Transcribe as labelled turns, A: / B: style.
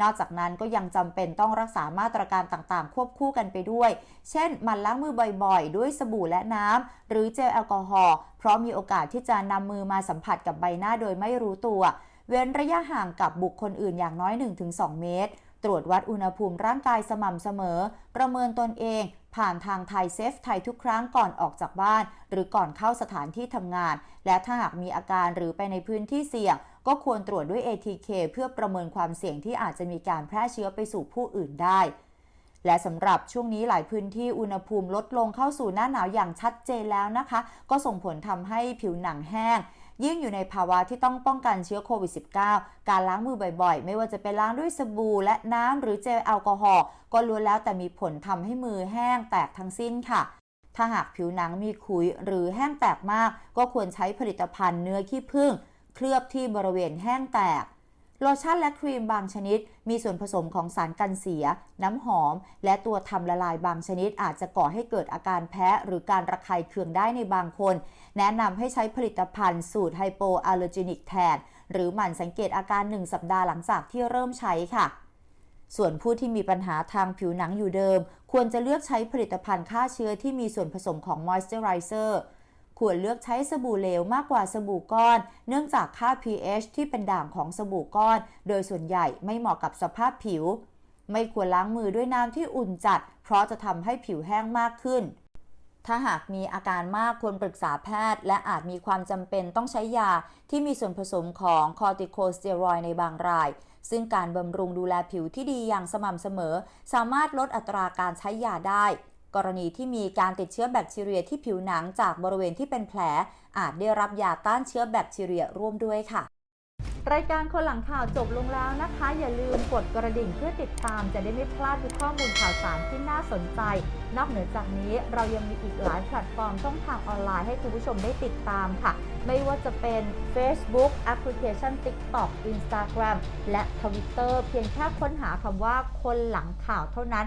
A: นอกจากนั้นก็ยังจำเป็นต้องรักษามาตรการต่างๆ ควบคู่กันไปด้วย เช่นมันล้างมือบ่อยๆ ด้วยสบู่และน้ำหรือเจลแอลกอฮอล์เพราะมีโอกาสที่จะนำมือมาสัมผัสกับใบหน้าโดยไม่รู้ตัว เว้นระยะห่างกับบุคคลอื่นอย่างน้อย 1-2 เมตร ตรวจวัดอุณหภูมิร่างกายสม่ำเสมอ ประเมินตนเอง ผ่านทางไทยเซฟไทยทุกครั้งก่อนออกจากบ้าน หรือก่อนเข้าสถานที่ทำงาน และถ้าหากมีอาการหรือไปในพื้นที่เสี่ยง ก็ควรตรวจด้วย ATK เพื่อประเมินความเสี่ยงที่อาจจะมีการแพร่เชื้อไปสู่ผู้อื่นได้และสำหรับช่วงนี้หลายพื้นที่อุณหภูมิลดลงเข้าสู่หน้าหนาวอย่างชัดเจนแล้วนะคะ ก็ส่งผลทำให้ผิวหนังแห้ง ยิ่งอยู่ในภาวะที่ต้องป้องกันเชื้อโควิด -19 การล้างมือบ่อยๆ ไม่ว่าจะเป็นล้างด้วยสบู่และน้ำหรือเจลแอลกอฮอล์ก็ล้วนแล้วแต่มีผลทำให้มือแห้งแตกทั้งสิ้นค่ะถ้าหากผิวหนังมีขุยหรือแห้งแตกมาก ก็ควรใช้ผลิตภัณฑ์เนื้อขี้ผึ้งเคลือบที่บริเวณแห้งแตก โลชั่นและครีมบางชนิด มีส่วนผสมของสารกันเสีย น้ำหอม และตัวทำละลายบางชนิด อาจจะก่อให้เกิดอาการแพ้หรือการระคายเคืองได้ในบางคน แนะนำให้ใช้ผลิตภัณฑ์สูตรไฮโปอัลเลอร์จินิกแทน หรือหมั่นสังเกตอาการ 1 สัปดาห์หลังจากที่เริ่มใช้ค่ะส่วนผู้ที่มีปัญหาทางผิวหนังอยู่เดิม ควรจะเลือกใช้ผลิตภัณฑ์ฆ่าเชื้อที่มีส่วนผสมของมอยส์เจอไรเซอร์ ควรเลือกใช้สบู่เหลวมากกว่าสบู่ก้อน เนื่องจากค่า pH ที่เป็นด่างของสบู่ก้อน โดยส่วนใหญ่ไม่เหมาะกับสภาพผิว ไม่ควรล้างมือด้วยน้ำที่อุ่นจัด เพราะจะทำให้ผิวแห้งมากขึ้นถ้าหากมีอาการมากควรปรึกษาแพทย์ และอาจมีความจำเป็นต้องใช้ยาที่มีส่วนผสมของคอร์ติโคสเตียรอยด์ในบางราย ซึ่งการบำรุงดูแลผิวที่ดีอย่างสม่ำเสมอ สามารถลดอัตราการใช้ยาได้ กรณีที่มีการติดเชื้อแบคทีเรียที่ผิวหนังจากบริเวณที่เป็นแผล อาจได้รับยาต้านเชื้อแบคทีเรียร่วมด้วยค่ะ รายการคนหลังข่าวจบลงแล้วนะคะ อย่าลืมกดกระดิ่งเพื่อติดตามจะได้ไม่พลาดทุกข้อมูลข่าวสารที่น่าสนใจ นอกเหนือจากนี้เรายังมีอีกหลายแพลตฟอร์มช่องทางออนไลน์ให้คุณผู้ชมได้ติดตามค่ะ ไม่ว่าจะเป็น Facebook แอปพลิเคชัน TikTok Instagram และ Twitter เพียงแค่ค้นหาคำว่าคนหลังข่าวเท่านั้น